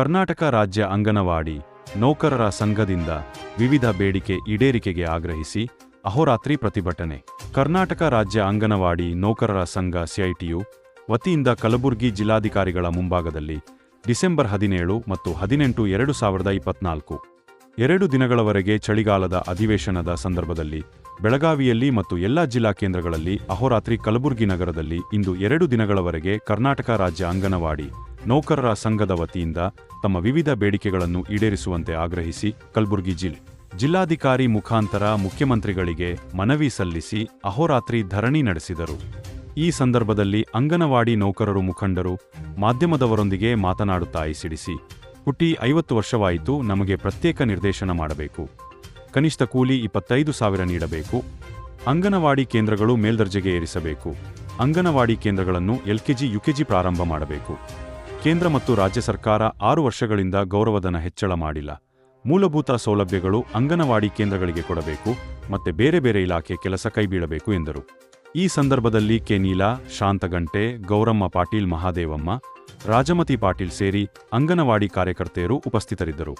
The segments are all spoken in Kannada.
ಕರ್ನಾಟಕ ರಾಜ್ಯ ಅಂಗನವಾಡಿ ನೌಕರರ ಸಂಘದಿಂದ ವಿವಿಧ ಬೇಡಿಕೆ ಈಡೇರಿಕೆಗೆ ಆಗ್ರಹಿಸಿ ಅಹೋರಾತ್ರಿ ಪ್ರತಿಭಟನೆ. ಕರ್ನಾಟಕ ರಾಜ್ಯ ಅಂಗನವಾಡಿ ನೌಕರರ ಸಂಘ ಸಿಐಟಿಯು ವತಿಯಿಂದ ಕಲಬುರಗಿ ಜಿಲ್ಲಾಧಿಕಾರಿಗಳ ಮುಂಭಾಗದಲ್ಲಿ ಡಿಸೆಂಬರ್ ಹದಿನೇಳು ಮತ್ತು ಹದಿನೆಂಟು ಎರಡು ಸಾವಿರದ ಇಪ್ಪತ್ನಾಲ್ಕು. ಎರಡು ದಿನಗಳವರೆಗೆ ಚಳಿಗಾಲದ ಅಧಿವೇಶನದ ಸಂದರ್ಭದಲ್ಲಿ ಬೆಳಗಾವಿಯಲ್ಲಿ ಮತ್ತು ಎಲ್ಲಾ ಜಿಲ್ಲಾ ಕೇಂದ್ರಗಳಲ್ಲಿ ಅಹೋರಾತ್ರಿ ಕಲಬುರಗಿ ನಗರದಲ್ಲಿ ಇಂದು ಎರಡು ದಿನಗಳವರೆಗೆ ಕರ್ನಾಟಕ ರಾಜ್ಯ ಅಂಗನವಾಡಿ ನೌಕರರ ಸಂಘದ ವತಿಯಿಂದ ತಮ್ಮ ವಿವಿಧ ಬೇಡಿಕೆಗಳನ್ನು ಈಡೇರಿಸುವಂತೆ ಆಗ್ರಹಿಸಿ ಕಲಬುರಗಿ ಜಿಲ್ ಜಿಲ್ಲಾಧಿಕಾರಿ ಮುಖಾಂತರ ಮುಖ್ಯಮಂತ್ರಿಗಳಿಗೆ ಮನವಿ ಸಲ್ಲಿಸಿ ಅಹೋರಾತ್ರಿ ಧರಣಿ ನಡೆಸಿದರು. ಈ ಸಂದರ್ಭದಲ್ಲಿ ಅಂಗನವಾಡಿ ನೌಕರರು ಮುಖಂಡರು ಮಾಧ್ಯಮದವರೊಂದಿಗೆ ಮಾತನಾಡುತ್ತಾ ಸಿಡಿಸಿ ಹುಟ್ಟಿ ಐವತ್ತು ವರ್ಷವಾಯಿತು, ನಮಗೆ ಪ್ರತ್ಯೇಕ ನಿರ್ದೇಶನ ಮಾಡಬೇಕು. ಕನಿಷ್ಠ ಕೂಲಿ ಇಪ್ಪತ್ತೈದು ಸಾವಿರ ನೀಡಬೇಕು. ಅಂಗನವಾಡಿ ಕೇಂದ್ರಗಳು ಮೇಲ್ದರ್ಜೆಗೆ ಏರಿಸಬೇಕು. ಅಂಗನವಾಡಿ ಕೇಂದ್ರಗಳನ್ನು ಎಲ್ಕೆಜಿ, ಯುಕೆಜಿ ಪ್ರಾರಂಭ ಮಾಡಬೇಕು. ಕೇಂದ್ರ ಮತ್ತು ರಾಜ್ಯ ಸರ್ಕಾರ ಆರು ವರ್ಷಗಳಿಂದ ಗೌರವಧನ ಹೆಚ್ಚಳ ಮಾಡಿಲ್ಲ. ಮೂಲಭೂತ ಸೌಲಭ್ಯಗಳು ಅಂಗನವಾಡಿ ಕೇಂದ್ರಗಳಿಗೆ ಕೊಡಬೇಕು ಮತ್ತೆ ಬೇರೆ ಬೇರೆ ಇಲಾಖೆ ಕೆಲಸ ಕೈಬೀಳಬೇಕು ಎಂದರು. ಈ ಸಂದರ್ಭದಲ್ಲಿ ಕೆನೀಲಾ ಶಾಂತಗಂಟೆ ಗೌರಮ್ಮ ಪಾಟೀಲ್ ಮಹಾದೇವಮ್ಮ, ರಾಜಮತಿ ಪಾಟೀಲ್ ಸೇರಿ ಅಂಗನವಾಡಿ ಕಾರ್ಯಕರ್ತೆಯರು ಉಪಸ್ಥಿತರಿದ್ದರು.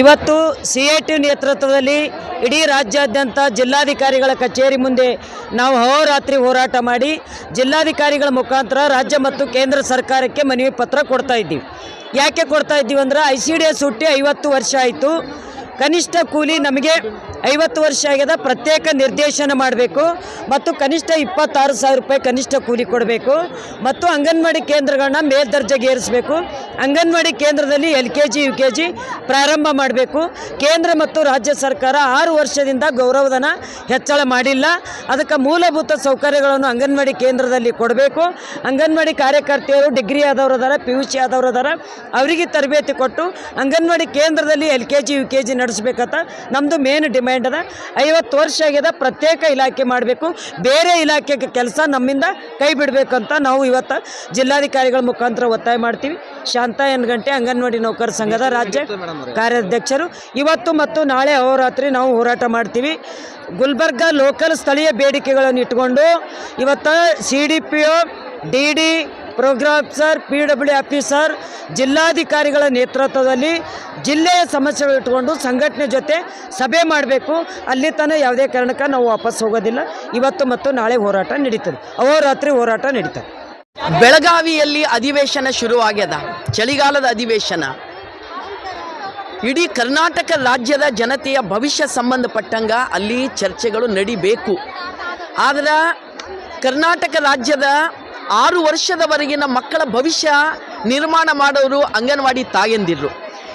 ಇವತ್ತು ಸಿ ಎ ಟಿ ನೇತೃತ್ವದಲ್ಲಿ ಇಡೀ ರಾಜ್ಯಾದ್ಯಂತ ಜಿಲ್ಲಾಧಿಕಾರಿಗಳ ಕಚೇರಿ ಮುಂದೆ ನಾವು ಹೋರಾತ್ರಿ ಹೋರಾಟ ಮಾಡಿ ಜಿಲ್ಲಾಧಿಕಾರಿಗಳ ಮುಖಾಂತರ ರಾಜ್ಯ ಮತ್ತು ಕೇಂದ್ರ ಸರ್ಕಾರಕ್ಕೆ ಮನವಿ ಪತ್ರ ಕೊಡ್ತಾ ಇದ್ದೀವಿ. ಯಾಕೆ ಕೊಡ್ತಾ ಇದ್ದೀವಿ ಅಂದ್ರೆ ಐ ಸಿ ಡಿ ಎಸ್ ಹುಟ್ಟಿ ಐವತ್ತು ವರ್ಷ ಆಯಿತು. ಕನಿಷ್ಠ ಕೂಲಿ ನಮಗೆ ಐವತ್ತು ವರ್ಷ ಆಗ್ಯದ, ಪ್ರತ್ಯೇಕ ನಿರ್ದೇಶನ ಮಾಡಬೇಕು ಮತ್ತು ಕನಿಷ್ಠ ಇಪ್ಪತ್ತಾರು ಸಾವಿರ ರೂಪಾಯಿ ಕನಿಷ್ಠ ಕೂಲಿ ಕೊಡಬೇಕು. ಮತ್ತು ಅಂಗನವಾಡಿ ಕೇಂದ್ರಗಳನ್ನ ಮೇಲ್ದರ್ಜೆಗೆ ಏರಿಸಬೇಕು. ಅಂಗನವಾಡಿ ಕೇಂದ್ರದಲ್ಲಿ L K G, U K G ಪ್ರಾರಂಭ ಮಾಡಬೇಕು. ಕೇಂದ್ರ ಮತ್ತು ರಾಜ್ಯ ಸರ್ಕಾರ ಆರು ವರ್ಷದಿಂದ ಗೌರವಧನ ಹೆಚ್ಚಳ ಮಾಡಿಲ್ಲ. ಅದಕ್ಕೆ ಮೂಲಭೂತ ಸೌಕರ್ಯಗಳನ್ನು ಅಂಗನವಾಡಿ ಕೇಂದ್ರದಲ್ಲಿ ಕೊಡಬೇಕು. ಅಂಗನವಾಡಿ ಕಾರ್ಯಕರ್ತೆಯರು ಡಿಗ್ರಿ ಆದವರು ಅದಾರ ಪಿ ಯು ಸಿ ಆದವರು ಅದಾರ ಅವರಿಗೆ ತರಬೇತಿ ಕೊಟ್ಟು ಅಂಗನವಾಡಿ ಕೇಂದ್ರದಲ್ಲಿ L K G, U K G ನಡೆಸಬೇಕಂತ ನಮ್ಮದು ಮೇನ್ ಡಿಮ್ಯಾಂಡ್ ಅದ. ಐವತ್ತು ವರ್ಷ ಆಗ್ಯದ ಪ್ರತ್ಯೇಕ ಇಲಾಖೆ ಮಾಡಬೇಕು. ಬೇರೆ ಇಲಾಖೆಗೆ ಕೆಲಸ ನಮ್ಮಿಂದ ಕೈ ಬಿಡಬೇಕಂತ ನಾವು ಇವತ್ತು ಜಿಲ್ಲಾಧಿಕಾರಿಗಳ ಮುಖಾಂತರ ಒತ್ತಾಯ ಮಾಡ್ತೀವಿ. ಶಾಂತ ಎನ್ ಗಂಟೆ ಅಂಗನವಾಡಿ ನೌಕರ ಸಂಘದ ರಾಜ್ಯ ಕಾರ್ಯಾಧ್ಯಕ್ಷರು. ಇವತ್ತು ಮತ್ತು ನಾಳೆ ಅಹೋರಾತ್ರಿ ನಾವು ಹೋರಾಟ ಮಾಡ್ತೀವಿ. ಗುಲ್ಬರ್ಗ ಲೋಕಲ್ ಸ್ಥಳೀಯ ಬೇಡಿಕೆಗಳನ್ನು ಇಟ್ಕೊಂಡು ಇವತ್ತು C D P O D D ಪ್ರೋಗ್ರಾಮ್ಸರ್ P W officer ಜಿಲ್ಲಾಧಿಕಾರಿಗಳ ನೇತೃತ್ವದಲ್ಲಿ ಜಿಲ್ಲೆಯ ಸಮಸ್ಯೆಗಳು ಇಟ್ಕೊಂಡು ಸಂಘಟನೆ ಜೊತೆ ಸಭೆ ಮಾಡಬೇಕು. ಅಲ್ಲಿ ತನಕ ಯಾವುದೇ ಕಾರಣಕ್ಕೆ ನಾವು ವಾಪಸ್ ಹೋಗೋದಿಲ್ಲ. ಇವತ್ತು ಮತ್ತು ನಾಳೆ ಹೋರಾಟ ನಡೀತದೆ. ಅಹೋರಾತ್ರಿ ಹೋರಾಟ ನಡೀತದೆ. ಬೆಳಗಾವಿಯಲ್ಲಿ ಅಧಿವೇಶನ ಶುರುವಾಗ್ಯದ. ಚಳಿಗಾಲದ ಅಧಿವೇಶನ. ಇಡೀ ಕರ್ನಾಟಕ ರಾಜ್ಯದ ಜನತೆಯ ಭವಿಷ್ಯ ಸಂಬಂಧಪಟ್ಟಂಗ ಅಲ್ಲಿ ಚರ್ಚೆಗಳು ನಡಿಬೇಕು. ಆದ್ರೆ ಕರ್ನಾಟಕ ರಾಜ್ಯದ ಆರು ವರ್ಷದವರೆಗಿನ ಮಕ್ಕಳ ಭವಿಷ್ಯ ನಿರ್ಮಾಣ ಮಾಡೋರು ಅಂಗನವಾಡಿ ತಾಯಂದಿರು.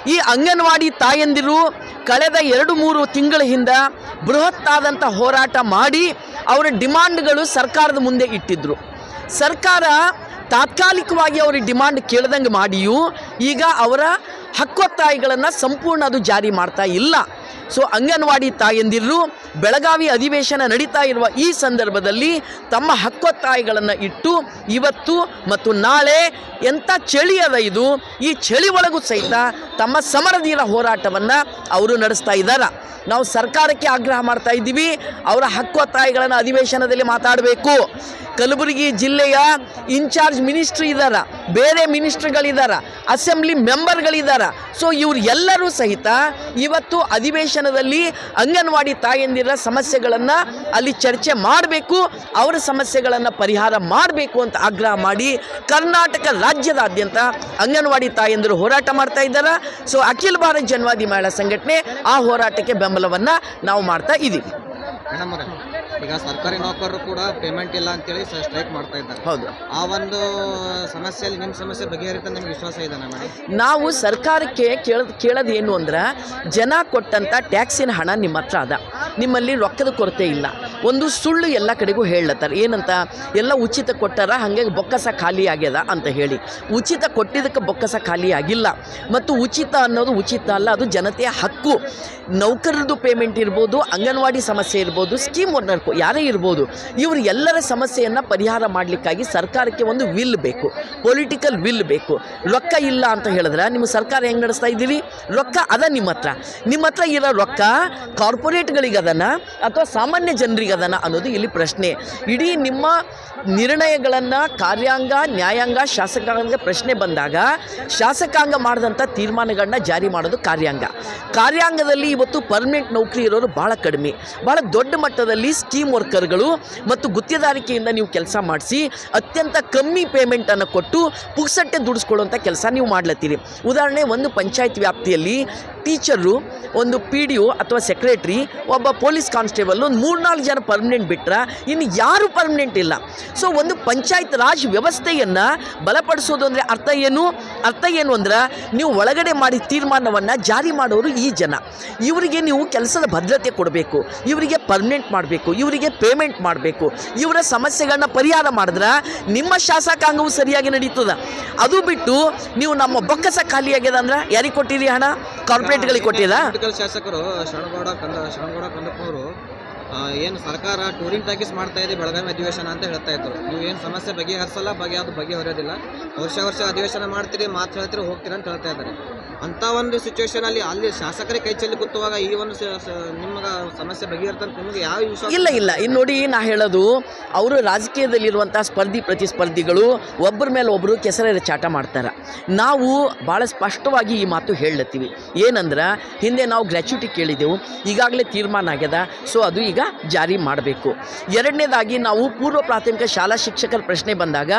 ಈ ಅಂಗನವಾಡಿ ತಾಯಂದಿರು ಕಳೆದ ಎರಡು ಮೂರು ತಿಂಗಳ ಹಿಂದೆ ಬೃಹತ್ತಾದಂಥ ಹೋರಾಟ ಮಾಡಿ ಅವರ ಡಿಮಾಂಡ್ಗಳು ಸರ್ಕಾರದ ಮುಂದೆ ಇಟ್ಟಿದ್ದರು ಸರ್ಕಾರ ತಾತ್ಕಾಲಿಕವಾಗಿ ಅವ್ರ ಡಿಮಾಂಡ್ ಕೇಳ್ದಂಗೆ ಮಾಡಿಯೂ ಈಗ ಅವರ ಹಕ್ಕೊತ್ತಾಯಿಗಳನ್ನು ಸಂಪೂರ್ಣ ಅದು ಜಾರಿ ಮಾಡ್ತಾ ಇಲ್ಲ. ಸೊ ಅಂಗನವಾಡಿ ತಾಯಂದಿರು ಬೆಳಗಾವಿ ಅಧಿವೇಶನ ನಡೀತಾ ಇರುವ ಈ ಸಂದರ್ಭದಲ್ಲಿ ತಮ್ಮ ಹಕ್ಕೊತ್ತಾಯಿಗಳನ್ನು ಇಟ್ಟು ಇವತ್ತು ಮತ್ತು ನಾಳೆ ಎಂಥ ಚಳಿ ಅದ ಇದು, ಈ ಚಳಿ ಒಳಗೂ ಸಹಿತ ತಮ್ಮ ಸಮರಧೀರ ಹೋರಾಟವನ್ನು ಅವರು ನಡೆಸ್ತಾ ಇದ್ದಾರೆ. ನಾವು ಸರ್ಕಾರಕ್ಕೆ ಆಗ್ರಹ ಮಾಡ್ತಾ ಇದ್ದೀವಿ, ಅವರ ಹಕ್ಕೊತ್ತಾಯಿಗಳನ್ನು ಅಧಿವೇಶನದಲ್ಲಿ ಮಾತಾಡಬೇಕು. ಕಲಬುರಗಿ ಜಿಲ್ಲೆಯ ಇನ್ಚಾರ್ಜ್ ಮಿನಿಸ್ಟ್ರಿ ಇದ್ದಾರೆ, ಬೇರೆ ಮಿನಿಸ್ಟ್ರಿಗಳಿದ್ದಾರೆ, ಅಸೆಂಬ್ಲಿ ಮೆಂಬರ್ಗಳಿದ್ದಾರೆ. ಸೊ ಇವ್ರು ಎಲ್ಲರೂ ಸಹಿತ ಇವತ್ತು ಅಧಿವೇಶನದಲ್ಲಿ ಅಂಗನವಾಡಿ ತಾಯಂದಿರ ಸಮಸ್ಯೆಗಳನ್ನು ಅಲ್ಲಿ ಚರ್ಚೆ ಮಾಡಬೇಕು, ಅವರ ಸಮಸ್ಯೆಗಳನ್ನು ಪರಿಹಾರ ಮಾಡಬೇಕು ಅಂತ ಆಗ್ರಹ ಮಾಡಿ ಕರ್ನಾಟಕ ರಾಜ್ಯದಾದ್ಯಂತ ಅಂಗನವಾಡಿ ತಾಯಂದಿರು ಹೋರಾಟ ಮಾಡ್ತಾ ಇದ್ದಾರೆ. ಸೊ ಅಖಿಲ ಭಾರತ ಜನವಾದಿ ಮಹಿಳಾ ಸಂಘಟನೆ ಆ ಹೋರಾಟಕ್ಕೆ ಬೆಂಬಲವನ್ನು ನಾವು ಮಾಡ್ತಾ ಇದ್ದೀವಿ. ಈಗ ಸರ್ಕಾರಿ ನೌಕರರು ಕೂಡ ಪೇಮೆಂಟ್ ಇಲ್ಲ ಅಂತೇಳಿ ಸ್ಟ್ರೈಕ್ ಮಾಡ್ತಾ ಇದ್ದಾರೆ. ಹೌದು. ಆ ಒಂದು ಸಮಸ್ಯೆಯಲ್ಲಿ ನಿಮ್ಮ ಸಮಸ್ಯೆ ಬಗೆಹರಿತ ನಿಮ್ಗೆ ವಿಶ್ವಾಸ ಇದೆ ಮೇಡಮ್ ನಾವು ಸರ್ಕಾರಕ್ಕೆ ಕೇಳದ್ ಕೇಳೋದು ಏನು ಅಂದ್ರೆ ಜನ ಕೊಟ್ಟಂಥ ಟ್ಯಾಕ್ಸಿನ ಹಣ ನಿಮ್ಮ ಹತ್ರ ಅದ. ನಿಮ್ಮಲ್ಲಿ ರೊಕ್ಕದ ಕೊರತೆ ಇಲ್ಲ. ಒಂದು ಸುಳ್ಳು ಎಲ್ಲ ಕಡೆಗೂ ಹೇಳತ್ತಾರೆ. ಏನಂತ? ಎಲ್ಲ ಉಚಿತ ಕೊಟ್ಟಾರ ಹಾಗೆ ಬೊಕ್ಕಸ ಖಾಲಿ ಆಗ್ಯದ ಅಂತ ಹೇಳಿ. ಉಚಿತ ಕೊಟ್ಟಿದ್ದಕ್ಕೆ ಬೊಕ್ಕಸ ಖಾಲಿ ಆಗಿಲ್ಲ. ಮತ್ತು ಉಚಿತ ಅನ್ನೋದು ಉಚಿತ ಅಲ್ಲ ಅದು ಜನತೆಯ ಹಕ್ಕು. ನೌಕರರದು ಪೇಮೆಂಟ್ ಇರ್ಬೋದು ಅಂಗನವಾಡಿ ಸಮಸ್ಯೆ ಇರ್ಬೋದು ಸ್ಕೀಮ್ ವರ್ನರ್ ಯಾರೇ ಇರ್ಬೋದು, ಇವರು ಎಲ್ಲರ ಸಮಸ್ಯೆಯನ್ನು ಪರಿಹಾರ ಮಾಡಲಿಕ್ಕಾಗಿ ಸರ್ಕಾರಕ್ಕೆ ಒಂದು ವಿಲ್ ಬೇಕು ಪೊಲಿಟಿಕಲ್ ವಿಲ್ ಬೇಕು. ರೊಕ್ಕ ಇಲ್ಲ ಅಂತ ಹೇಳಿದ್ರೆ ನಿಮ್ಮ ಸರ್ಕಾರ ಹೆಂಗೆ ನಡೆಸ್ತಾ ಇದ್ದೀವಿ ರೊಕ್ಕ ಅದ ನಿಮ್ಮ ಹತ್ರ. ನಿಮ್ಮ ಹತ್ರ ಇರೋ ರೊಕ್ಕ ಕಾರ್ಪೊರೇಟ್ಗಳಿಗೆ ಅದನ್ನ ಅಥವಾ ಸಾಮಾನ್ಯ ಜನರಿಗೆ ಅದನ್ನ ಅನ್ನೋದು ಇಲ್ಲಿ ಪ್ರಶ್ನೆ. ಇಡೀ ನಿಮ್ಮ ನಿರ್ಣಯಗಳನ್ನು ಕಾರ್ಯಾಂಗ, ನ್ಯಾಯಾಂಗ, ಶಾಸಕಾಂಗ ಪ್ರಶ್ನೆ ಬಂದಾಗ ಶಾಸಕಾಂಗ ಮಾಡಿದಂಥ ತೀರ್ಮಾನಗಳನ್ನ ಜಾರಿ ಮಾಡೋದು ಕಾರ್ಯಾಂಗ. ಕಾರ್ಯಾಂಗದಲ್ಲಿ ಇವತ್ತು ಪರ್ಮನೆಂಟ್ ನೌಕರಿ ಇರೋರು ಭಾಳ ಕಡಿಮೆ. ಭಾಳ ದೊಡ್ಡ ಮಟ್ಟದಲ್ಲಿ ಸ್ಕೀಮ್ ವರ್ಕರ್ಗಳು ಮತ್ತು ಗುತ್ತಿದಾರಿಕೆಯಿಂದ ನೀವು ಕೆಲಸ ಮಾಡಿಸಿ ಅತ್ಯಂತ ಕಮ್ಮಿ ಪೇಮೆಂಟನ್ನು ಕೊಟ್ಟು ಪುಕ್ಸಟ್ಟೆ ದುಡಿಸ್ಕೊಳ್ಳುವಂಥ ಕೆಲಸ ನೀವು ಮಾಡ್ಲತ್ತೀರಿ. ಉದಾಹರಣೆ ಒಂದು ಪಂಚಾಯತ್ ವ್ಯಾಪ್ತಿಯಲ್ಲಿ ಟೀಚರು, ಒಂದು ಪಿ ಡಿ ಒ ಅಥವಾ ಸೆಕ್ರೆಟ್ರಿ, ಒಬ್ಬ ಪೊಲೀಸ್ ಕಾನ್ಸ್ಟೇಬಲ್ ಒಂದು ಮೂರ್ನಾಲ್ಕು ಜನ ಪರ್ಮನೆಂಟ್ ಬಿಟ್ಟರೆ ಇನ್ನು ಯಾರೂ ಪರ್ಮನೆಂಟ್ ಇಲ್ಲ. ಸೊ ಒಂದು ಪಂಚಾಯತ್ ರಾಜ್ ವ್ಯವಸ್ಥೆಯನ್ನು ಬಲಪಡಿಸೋದು ಅಂದರೆ ಅರ್ಥ ಏನು? ಅರ್ಥ ಏನು ಅಂದ್ರೆ ನೀವು ಒಳಗಡೆ ಮಾಡಿ ತೀರ್ಮಾನವನ್ನು ಜಾರಿ ಮಾಡೋರು ಈ ಜನ. ಇವರಿಗೆ ನೀವು ಕೆಲಸದ ಭದ್ರತೆ ಕೊಡಬೇಕು. ಇವರಿಗೆ ಪರ್ಮನೆಂಟ್ ಮಾಡಬೇಕು. ಇವರಿಗೆ ಪೇಮೆಂಟ್ ಮಾಡಬೇಕು. ಇವರ ಸಮಸ್ಯೆಗಳನ್ನ ಪರಿಹಾರ ಮಾಡಿದ್ರೆ ನಿಮ್ಮ ಶಾಸಕಾಂಗವು ಸರಿಯಾಗಿ ನಡೀತದ. ಅದು ಬಿಟ್ಟು ನೀವು ನಮ್ಮ ಬೊಕ್ಕಸ ಖಾಲಿ ಆಗ್ಯದ ಅಂದ್ರೆ ಯಾರಿಗೆ ಕೊಟ್ಟಿರಿ ಹಣ? ಕಾರ್ಪೊರೇಟ್ಗಳಿಗೆ ಕೊಟ್ಟಿಲ್ಲ ಶಾಸಕರು, ಶರಣಗೌಡ ಕಂದ, ಶರಣಗೌಡ ಕಂದಪ್ಪನವರು ಏನು ಸರ್ಕಾರ ಟೂರಿಂಗ್ ಪ್ಯಾಕೇಜ್ ಮಾಡ್ತಾ ಇದೆ, ಬೆಳಗಾವಿ ಅಧಿವೇಶನ ಅಂತ ಹೇಳ್ತಾ ಇದ್ರು. ನೀವು ಏನು ಸಮಸ್ಯೆ ಬಗೆಹರಿಸಲ್ಲ, ಬಗೆ ಅದು ಬಗೆಹರಿಯೋದಿಲ್ಲ. ವರ್ಷ ವರ್ಷ ಅಧಿವೇಶನ ಮಾಡ್ತೀರಿ, ಮಾತು ಹೇಳ್ತೀರಿ, ಹೋಗ್ತೀರಿ ಅಂತ ಹೇಳ್ತಾ ಇದ್ದಾರೆ. ಅಂತ ಒಂದು ಸಿಚುವೇಶನ್ ಅಲ್ಲಿ ಅಲ್ಲಿ ಶಾಸಕರೇ ಕೈ ಚೆಲ್ಲಿ ಕೂತುವಾಗ ಈ ಒಂದು ನಿಮ್ಗೆ ಸಮಸ್ಯೆ ಬಗೆಹರ್ತಂತ ನಿಮಗೆ ಯಾವ ವಿಷಯ ಇಲ್ಲ ಇಲ್ಲ. ಇನ್ನು ನೋಡಿ, ನಾ ಹೇಳೋದು, ಅವರು ರಾಜಕೀಯದಲ್ಲಿರುವಂಥ ಸ್ಪರ್ಧಿ ಪ್ರತಿಸ್ಪರ್ಧಿಗಳು ಒಬ್ಬರ ಮೇಲೆ ಒಬ್ಬರು ಕೆಸರ ಚಾಟ ಮಾಡ್ತಾರೆ. ನಾವು ಭಾಳ ಸ್ಪಷ್ಟವಾಗಿ ಈ ಮಾತು ಹೇಳತ್ತೀವಿ. ಏನಂದ್ರೆ, ಹಿಂದೆ ನಾವು ಗ್ರ್ಯಾಚ್ಯುಟಿ ಕೇಳಿದೆವು, ಈಗಾಗಲೇ ತೀರ್ಮಾನ ಆಗ್ಯದ. ಸೊ ಅದು ಈಗ ಜಾರಿ ಮಾಡಬೇಕು. ಎರಡನೇದಾಗಿ ನಾವು ಪೂರ್ವ ಪ್ರಾಥಮಿಕ ಶಾಲಾ ಶಿಕ್ಷಕರ ಪ್ರಶ್ನೆ ಬಂದಾಗ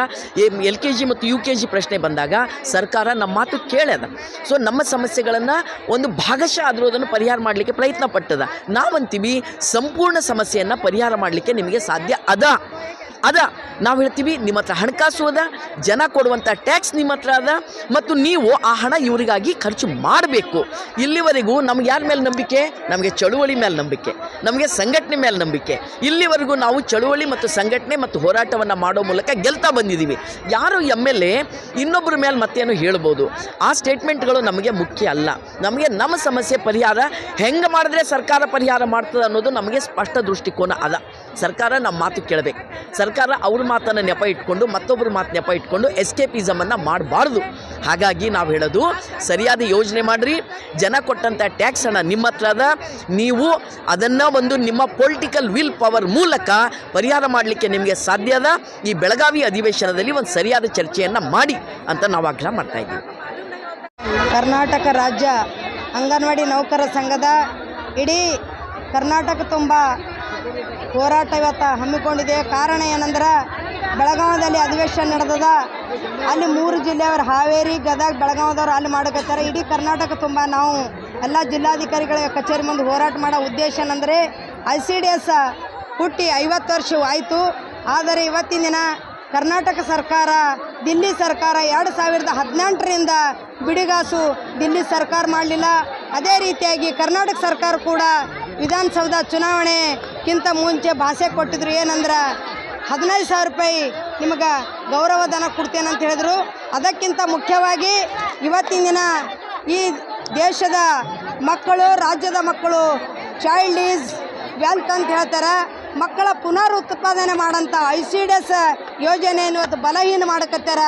ಎಲ್ ಕೆ ಜಿ ಮತ್ತು ಯು ಕೆ ಜಿ ಪ್ರಶ್ನೆ ಬಂದಾಗ ಸರ್ಕಾರ ನಮ್ಮ ಮಾತು ಕೇಳ್ಯದ ಸೊ, ನಮ್ಮ ಸಮಸ್ಯೆಗಳನ್ನು ಒಂದು ಭಾಗಶಃ ಆದರೂ ಅದನ್ನು ಪರಿಹಾರ ಮಾಡಲಿಕ್ಕೆ ಪ್ರಯತ್ನ ಪಟ್ಟದ. ನಾವಂತೀವಿ, ಸಂಪೂರ್ಣ ಸಮಸ್ಯೆಯನ್ನು ಪರಿಹಾರ ಮಾಡಲಿಕ್ಕೆ ನಿಮಗೆ ಸಾಧ್ಯ ಅದ. ಅದ. ನಾವು ಹೇಳ್ತೀವಿ, ನಿಮ್ಮ ಹತ್ರ ಹಣಕಾಸು ಅದ, ಜನ ಕೊಡುವಂಥ ಟ್ಯಾಕ್ಸ್ ನಿಮ್ಮ ಹತ್ರ ಅದ, ಮತ್ತು ನೀವು ಆ ಹಣ ಇವರಿಗಾಗಿ ಖರ್ಚು ಮಾಡಬೇಕು. ಇಲ್ಲಿವರೆಗೂ ನಮ್ಗೆ ಯಾರ ಮೇಲೆ ನಂಬಿಕೆ? ನಮಗೆ ಚಳುವಳಿ ಮೇಲೆ ನಂಬಿಕೆ, ನಮಗೆ ಸಂಘಟನೆ ಮೇಲೆ ನಂಬಿಕೆ. ಇಲ್ಲಿವರೆಗೂ ನಾವು ಚಳುವಳಿ ಮತ್ತು ಸಂಘಟನೆ ಮತ್ತು ಹೋರಾಟವನ್ನು ಮಾಡೋ ಮೂಲಕ ಗೆಲ್ತಾ ಬಂದಿದ್ದೀವಿ ಯಾರು ಎಂ ಎಲ್ ಎ? ಇನ್ನೊಬ್ಬರ ಮೇಲೆ ಮತ್ತೇನು ಹೇಳ್ಬೋದು? ಆ ಸ್ಟೇಟ್ಮೆಂಟ್ಗಳು ನಮಗೆ ಮುಖ್ಯ ಅಲ್ಲ. ನಮಗೆ ನಮ್ಮ ಸಮಸ್ಯೆ ಪರಿಹಾರ ಹೆಂಗೆ ಮಾಡಿದ್ರೆ ಸರ್ಕಾರ ಪರಿಹಾರ ಮಾಡ್ತದೆ ಅನ್ನೋದು ನಮಗೆ ಸ್ಪಷ್ಟ ದೃಷ್ಟಿಕೋನ ಅದ. ಸರ್ಕಾರ ನಮ್ಮ ಮಾತು ಕೇಳಬೇಕು. ಸರ್ಕಾರ ಅವ್ರ ಮಾತನ್ನು ನೆಪ ಇಟ್ಕೊಂಡು ಮತ್ತೊಬ್ಬರ ಮಾತು ನೆಪ ಇಟ್ಕೊಂಡು ಎಸ್ಕೇಪಿಸಮನ್ನು ಮಾಡಬಾರ್ದು. ಹಾಗಾಗಿ ನಾವು ಹೇಳೋದು, ಸರಿಯಾದ ಯೋಜನೆ ಮಾಡಿರಿ. ಜನ ಕೊಟ್ಟಂಥ ಟ್ಯಾಕ್ಸ್ ಹಣ ನಿಮ್ಮ ಹತ್ರ ಅದ. ನೀವು ಅದನ್ನು ಒಂದು ನಿಮ್ಮ ಪೊಲಿಟಿಕಲ್ ವಿಲ್ ಪವರ್ ಮೂಲಕ ಪರಿಹಾರ ಮಾಡಲಿಕ್ಕೆ ನಿಮಗೆ ಸಾಧ್ಯ ಅದ. ಈ ಬೆಳಗಾವಿ ಅಧಿವೇಶನದಲ್ಲಿ ಒಂದು ಸರಿಯಾದ ಚರ್ಚೆಯನ್ನು ಮಾಡಿ ಅಂತ ನಾವು ಆಗ್ರಹ ಮಾಡ್ತಾ ಇದ್ದೀವಿ. ಕರ್ನಾಟಕ ರಾಜ್ಯ ಅಂಗನವಾಡಿ ನೌಕರ ಸಂಘದ ಇಡೀ ಕರ್ನಾಟಕ ತುಂಬ ಹೋರಾಟ ಇವತ್ತು ಹಮ್ಮಿಕೊಂಡಿದೆ. ಕಾರಣ ಏನಂದ್ರೆ, ಬೆಳಗಾವದಲ್ಲಿ ಅಧಿವೇಶನ ನಡೆದದ. ಅಲ್ಲಿ ಮೂರು ಜಿಲ್ಲೆಯವರು, ಹಾವೇರಿ, ಗದಗ, ಬೆಳಗಾವದವ್ರು ಅಲ್ಲಿ ಮಾಡಕತ್ತಾರೆ. ಇಡೀ ಕರ್ನಾಟಕ ತುಂಬ ನಾವು ಎಲ್ಲ ಜಿಲ್ಲಾಧಿಕಾರಿಗಳ ಕಚೇರಿ ಮುಂದೆ ಹೋರಾಟ ಮಾಡೋ ಉದ್ದೇಶ ಏನಂದರೆ, ಐ ಸಿ ಡಿ ಎಸ್ ಹುಟ್ಟಿ ಐವತ್ತು ವರ್ಷವಾಯಿತು. ಆದರೆ ಇವತ್ತಿನ ದಿನ ಕರ್ನಾಟಕ ಸರ್ಕಾರ, ದಿಲ್ಲಿ ಸರ್ಕಾರ ಎರಡು ಸಾವಿರದ ಹದಿನೆಂಟರಿಂದ ಬಿಡಿಗಾಸು ದಿಲ್ಲಿ ಸರ್ಕಾರ ಮಾಡಲಿಲ್ಲ. ಅದೇ ರೀತಿಯಾಗಿ ಕರ್ನಾಟಕ ಸರ್ಕಾರ ಕೂಡ ವಿಧಾನಸೌಧ ಚುನಾವಣೆಗಿಂತ ಮುಂಚೆ ಭಾಷೆ ಕೊಟ್ಟಿದ್ರು ಏನಂದ್ರೆ ಹದಿನೈದು ಸಾವಿರ ರೂಪಾಯಿ ನಿಮಗೆ ಗೌರವಧನ ಕೊಡ್ತೇನೆ ಹೇಳಿದ್ರು. ಅದಕ್ಕಿಂತ ಮುಖ್ಯವಾಗಿ ಇವತ್ತಿನ ದಿನ ಈ ದೇಶದ ಮಕ್ಕಳು, ರಾಜ್ಯದ ಮಕ್ಕಳು ಚೈಲ್ಡ್ ಈಸ್ ವೆಲ್ತ್ ಅಂತ ಹೇಳ್ತಾರೆ. ಮಕ್ಕಳ ಪುನರ್ ಉತ್ಪಾದನೆ ಮಾಡೋಂಥ ಐ ಸಿ ಡಿ ಎಸ್ ಯೋಜನೆಯನ್ನು ಇವತ್ತು ಬಲಹೀನ ಮಾಡಕತ್ತಾರ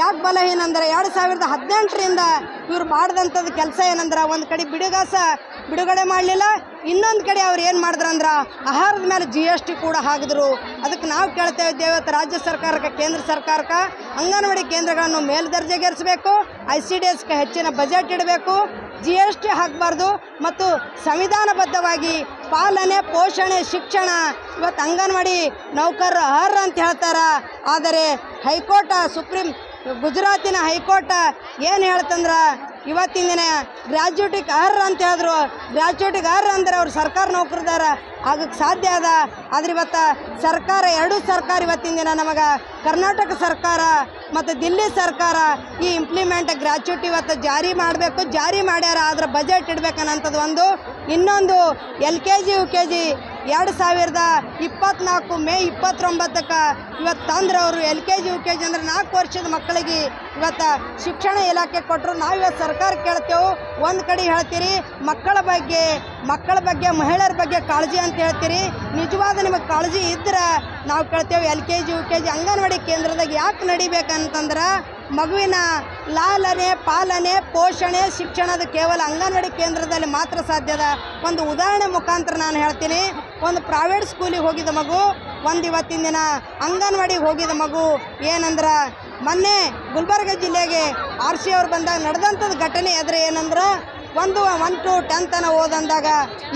ಯಾಕೆ ಬಲ ಏನಂದ್ರೆ ಎರಡು ಸಾವಿರದ ಹದಿನೆಂಟರಿಂದ ಇವ್ರು ಮಾಡಿದಂಥದ್ದು ಕೆಲಸ ಏನಂದ್ರೆ ಒಂದು ಕಡೆ ಬಿಡುಗಾಸ ಬಿಡುಗಡೆ ಮಾಡಲಿಲ್ಲ, ಇನ್ನೊಂದು ಕಡೆ ಅವ್ರು ಏನು ಮಾಡಿದ್ರು ಅಂದ್ರೆ ಆಹಾರದ ಮೇಲೆ ಜಿ ಎಸ್ ಟಿ ಕೂಡ ಹಾಕಿದ್ರು. ಅದಕ್ಕೆ ನಾವು ಕೇಳ್ತಾ ಇದ್ದೇವೆ ರಾಜ್ಯ ಸರ್ಕಾರಕ್ಕೆ, ಕೇಂದ್ರ ಸರ್ಕಾರಕ್ಕೆ ಅಂಗನವಾಡಿ ಕೇಂದ್ರಗಳನ್ನು ಮೇಲ್ದರ್ಜೆಗೇರಿಸಬೇಕು ಐ ಸಿ ಡಿ ಎಸ್ಗೆ ಹೆಚ್ಚಿನ ಬಜೆಟ್ ಇಡಬೇಕು ಜಿ ಎಸ್ ಟಿ ಹಾಕಬಾರ್ದು ಮತ್ತು ಸಂವಿಧಾನಬದ್ಧವಾಗಿ ಪಾಲನೆ, ಪೋಷಣೆ, ಶಿಕ್ಷಣ ಇವತ್ತು ಅಂಗನವಾಡಿ ನೌಕರರು ಅರ್ಹ ಅಂತ ಹೇಳ್ತಾರ. ಆದರೆ ಹೈಕೋರ್ಟ್, ಸುಪ್ರೀಂ ಗುಜರಾತಿನ ಹೈಕೋರ್ಟ್ ಏನು ಹೇಳ್ತಂದ್ರೆ, ಇವತ್ತಿನ ದಿನ ಗ್ರ್ಯಾಜುಯೇಟಿಗೆ ಅರ್ಹ ಅಂತ ಹೇಳಿದ್ರು. ಗ್ರ್ಯಾಜುಯೇಟಿಗೆ ಅರ್ಹ ಅಂದ್ರೆ ಅವ್ರು ಸರ್ಕಾರ ನೌಕರದಾರ ಆಗಕ್ಕೆ ಸಾಧ್ಯ ಅದ. ಆದ್ರೆ ಇವತ್ತು ಸರ್ಕಾರ, ಎರಡೂ ಸರ್ಕಾರ ಇವತ್ತಿನ ದಿನ ನಮಗೆ ಕರ್ನಾಟಕ ಸರ್ಕಾರ ಮತ್ತು ದಿಲ್ಲಿ ಸರ್ಕಾರ ಈ ಇಂಪ್ಲಿಮೆಂಟ್ ಗ್ರ್ಯಾಚ್ಯುಟಿ ಇವತ್ತು ಜಾರಿ ಮಾಡಬೇಕು. ಜಾರಿ ಮಾಡ್ಯಾರ, ಆದ್ರೆ ಬಜೆಟ್ ಇಡ್ಬೇಕನ್ನಂಥದ್ದು ಒಂದು. ಇನ್ನೊಂದು L K G, U K G ಎರಡು ಸಾವಿರದ ಇಪ್ಪತ್ನಾಲ್ಕು ಮೇ ಇಪ್ಪತ್ತೊಂಬತ್ತಕ್ಕೆ ಇವತ್ತು ತಂದ್ರೆ ಅವರು L K G, U K G ಅಂದ್ರೆ ನಾಲ್ಕು ವರ್ಷದ ಮಕ್ಕಳಿಗೆ ಇವತ್ತು ಶಿಕ್ಷಣ ಇಲಾಖೆ ಕೊಟ್ಟರು ನಾವು ಇವತ್ತು ಸರ್ಕಾರ ಕೇಳ್ತೇವೆ. ಒಂದು ಕಡೆ ಹೇಳ್ತೀರಿ, ಮಕ್ಕಳ ಬಗ್ಗೆ ಮಕ್ಕಳ ಬಗ್ಗೆ, ಮಹಿಳೆಯರ ಬಗ್ಗೆ ಕಾಳಜಿ ಅಂತ ಹೇಳ್ತೀರಿ. ನಿಜವಾದ ನಿಮಗೆ ಕಾಳಜಿ ಇದ್ರೆ ನಾವು ಕೇಳ್ತೇವೆ. L K G, U K G anganwadi ಕೇಂದ್ರದಾಗ ಯಾಕೆ ನಡಿಬೇಕಂತಂದ್ರೆ ಮಗುವಿನ ಲಾಲನೆ, ಪಾಲನೆ, ಪೋಷಣೆ, ಶಿಕ್ಷಣದ ಕೇವಲ ಅಂಗನವಾಡಿ ಕೇಂದ್ರದಲ್ಲಿ ಮಾತ್ರ ಸಾಧ್ಯದ ಒಂದು ಉದಾಹರಣೆ ಮುಖಾಂತರ ನಾನು ಹೇಳ್ತೀನಿ. ಒಂದು ಪ್ರೈವೇಟ್ ಸ್ಕೂಲಿಗೆ ಹೋಗಿದ ಮಗು, ಒಂದು ಇವತ್ತಿನ ದಿನ ಅಂಗನವಾಡಿಗೆ ಹೋಗಿದ ಮಗು. ಏನಂದ್ರೆ, ಮೊನ್ನೆ ಗುಲ್ಬರ್ಗ ಜಿಲ್ಲೆಗೆ ಆರ್ ಸಿ ಅವ್ರು ಬಂದಾಗ ನಡೆದಂಥದ್ದು ಘಟನೆ ಆದರೆ ಏನಂದ್ರೆ, ಒಂದು ಒನ್ ಟು ಟೆಂತ್ ತನ ಓದಂದಾಗ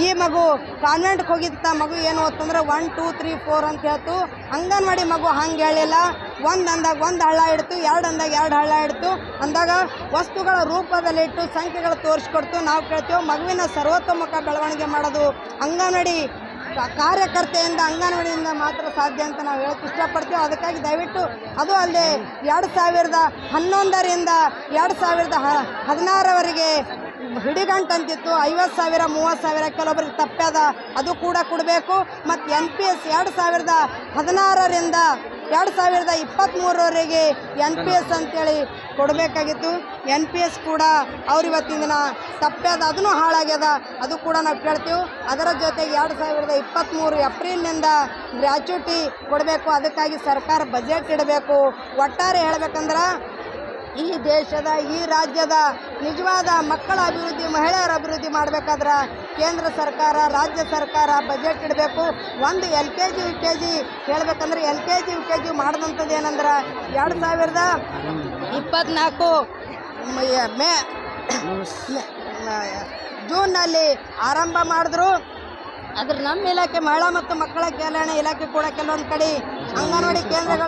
ಈ ಮಗು ಕಾನ್ವೆಂಟ್ಗೆ ಹೋಗಿದ್ದ ಮಗು ಏನು ಓದ್ತಂದ್ರೆ ಒನ್ ಟೂ ತ್ರೀ ಫೋರ್ ಅಂತ ಹೇಳ್ತು. ಅಂಗನವಾಡಿ ಮಗು ಹಂಗೆ ಹೇಳಿಲ್ಲ. ಒಂದು ಅಂದಾಗ ಒಂದು ಹಳ್ಳ ಇಡ್ತು, ಎರಡು ಅಂದಾಗ ಎರಡು ಹಳ್ಳ ಇಡ್ತು. ಅಂದಾಗ ವಸ್ತುಗಳ ರೂಪದಲ್ಲಿಟ್ಟು ಸಂಖ್ಯೆಗಳು ತೋರಿಸ್ಕೊಡ್ತು. ನಾವು ಕೇಳ್ತೀವಿ ಮಗುವಿನ ಸರ್ವತೋಮುಖ ಬೆಳವಣಿಗೆ ಮಾಡೋದು ಅಂಗನವಾಡಿ ಕಾರ್ಯಕರ್ತೆಯಿಂದ, ಅಂಗನವಾಡಿಯಿಂದ ಮಾತ್ರ ಸಾಧ್ಯ ಅಂತ ನಾವು ಹೇಳಕ್ಕೆ ಇಷ್ಟಪಡ್ತೀವಿ, ಅದಕ್ಕಾಗಿ ದಯವಿಟ್ಟು ಅದು ಅಲ್ಲದೆ ಎರಡು ಸಾವಿರದ ಹನ್ನೊಂದರಿಂದ ಎರಡು ಸಾವಿರದ ಹ ಹದಿನಾರವರೆಗೆ ಹಿಡಿಗಂಟಂತಿತ್ತು. ಐವತ್ತು ಸಾವಿರ, ಮೂವತ್ತು ಸಾವಿರ ಕೆಲವೊಬ್ಬರಿಗೆ ತಪ್ಪ್ಯದ ಅದು ಕೂಡ ಕೊಡಬೇಕು. ಮತ್ತು ಎನ್ ಪಿ ಎಸ್ ಎರಡು ಸಾವಿರದ ಹದಿನಾರರಿಂದ ಎರಡು ಸಾವಿರದ ಇಪ್ಪತ್ತ್ಮೂರವರೆಗೆ ಎನ್ ಪಿ ಎಸ್ ಅಂತೇಳಿ ಕೊಡಬೇಕಾಗಿತ್ತು. ಎನ್ ಪಿ ಎಸ್ ಕೂಡ ಅವ್ರು ಇವತ್ತಿನ ದಿನ ತಪ್ಪ್ಯಾದ ಅದನ್ನು ಹಾಳಾಗ್ಯದ ಅದು ಕೂಡ ನಾವು ಕೇಳ್ತೀವಿ. ಅದರ ಜೊತೆಗೆ ಎರಡು ಸಾವಿರದ ಇಪ್ಪತ್ತ್ಮೂರು ಏಪ್ರಿಲ್ನಿಂದ ಗ್ರ್ಯಾಚುಟಿ ಕೊಡಬೇಕು. ಅದಕ್ಕಾಗಿ ಸರ್ಕಾರ ಬಜೆಟ್ ಇಡಬೇಕು. ಒಟ್ಟಾರೆ ಹೇಳ್ಬೇಕಂದ್ರೆ ಈ ದೇಶದ, ಈ ರಾಜ್ಯದ ನಿಜವಾದ ಮಕ್ಕಳ ಅಭಿವೃದ್ಧಿ, ಮಹಿಳೆಯರ ಅಭಿವೃದ್ಧಿ ಮಾಡಬೇಕಾದ್ರೆ ಕೇಂದ್ರ ಸರ್ಕಾರ, ರಾಜ್ಯ ಸರ್ಕಾರ ಬಜೆಟ್ ಇಡಬೇಕು. ಒಂದು L K G U K G ಹೇಳ್ಬೇಕಂದ್ರೆ L K G U K G ಮಾಡಿದಂಥದ್ದು ಏನಂದ್ರೆ ಎರಡು ಸಾವಿರದ ಇಪ್ಪತ್ತ್ನಾಲ್ಕು ಮ- ಜೂನ್ನಲ್ಲಿ ಆರಂಭ ಮಾಡಿದ್ರು. ಅದ್ರ ನಮ್ಮ ಇಲಾಖೆ ಮಹಿಳಾ ಮತ್ತು ಮಕ್ಕಳ ಕಲ್ಯಾಣ ಇಲಾಖೆ ಕೂಡ ಕೆಲವೊಂದು ಕಡೆ ಅಂಗನವಾಡಿ ಕೇಂದ್ರಗಳು